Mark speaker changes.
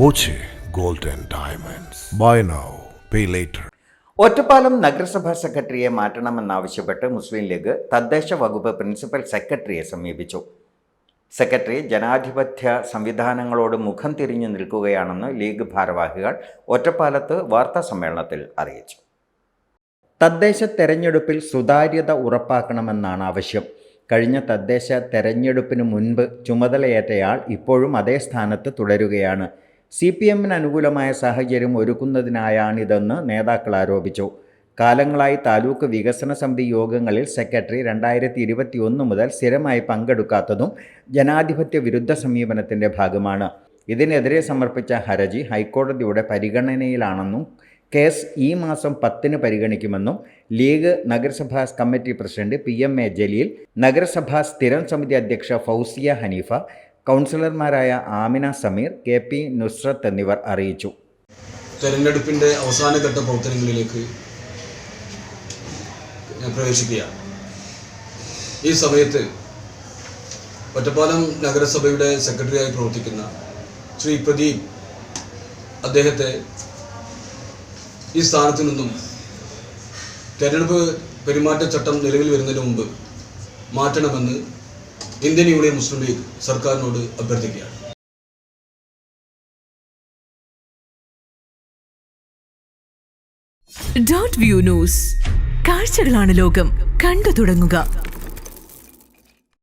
Speaker 1: Boche gold diamonds. Buy now pay later.
Speaker 2: Ottapalam നഗരസഭാ സെക്രട്ടറിയെ മാറ്റണമെന്നാവശ്യപ്പെട്ട് മുസ്ലിം league തദ്ദേശ വകുപ്പ് പ്രിൻസിപ്പൽ സെക്രട്ടറിയെ സമീപിച്ചു. സെക്രട്ടറി ജനാധിപത്യ സംവിധാനങ്ങളോട് മുഖം തിരിഞ്ഞു നിൽക്കുകയാണെന്ന് ലീഗ് ഭാരവാഹികൾ ഒറ്റപ്പാലത്ത് വാർത്താ സമ്മേളനത്തിൽ അറിയിച്ചു. തദ്ദേശ തെരഞ്ഞെടുപ്പിൽ സുതാര്യത ഉറപ്പാക്കണമെന്നാണ് ആവശ്യം. കഴിഞ്ഞ തദ്ദേശ തെരഞ്ഞെടുപ്പിന് മുൻപ് ചുമതലയേറ്റയാൾ ഇപ്പോഴും അതേ സ്ഥാനത്ത് തുടരുകയാണ്. സി പി എമ്മിന് അനുകൂലമായ സാഹചര്യം ഒരുക്കുന്നതിനായാണിതെന്ന് നേതാക്കൾ ആരോപിച്ചു. കാലങ്ങളായി താലൂക്ക് വികസന സമിതി യോഗങ്ങളിൽ സെക്രട്ടറി രണ്ടായിരത്തി ഇരുപത്തി ഒന്ന് മുതൽ സ്ഥിരമായി പങ്കെടുക്കാത്തതും ജനാധിപത്യ വിരുദ്ധ സമീപനത്തിന്റെ ഭാഗമാണ്. ഇതിനെതിരെ സമർപ്പിച്ച ഹർജി ഹൈക്കോടതിയുടെ പരിഗണനയിലാണെന്നും കേസ് ഈ മാസം പത്തിന് പരിഗണിക്കുമെന്നും ലീഗ് നഗരസഭാ committee president P M A Jaleel നഗരസഭാ സ്ഥിരം സമിതി അധ്യക്ഷ ഫൗസിയ ഹനീഫ കൗൺസിലർമാരായ ആമിന സമീർ കെ പി നുസ്രത്ത് എന്നിവർ അറിയിച്ചു.
Speaker 3: തെരഞ്ഞെടുപ്പിന്റെ അവസാനഘട്ട പ്രവർത്തനങ്ങളിലേക്ക് ഞാൻ പ്രവേശിക്കുകയാണ്. ഈ സമയത്ത് ഒറ്റപ്പാലം നഗരസഭയുടെ സെക്രട്ടറിയായി പ്രവർത്തിക്കുന്ന ശ്രീ പ്രദീപ് അദ്ദേഹത്തെ ഈ സ്ഥാനത്തു നിന്നും തെരഞ്ഞെടുപ്പ് പെരുമാറ്റച്ചട്ടം നിലവിൽ വരുന്നതിന് മുമ്പ് മാറ്റണമെന്ന് ഇന്ത്യൻ യൂണിയൻ മുസ്ലിം ലീഗ് സർക്കാരിനോട് അഭ്യർത്ഥിക്കുകയാണ്.
Speaker 4: വ്യൂ ന്യൂസ് ലോകം.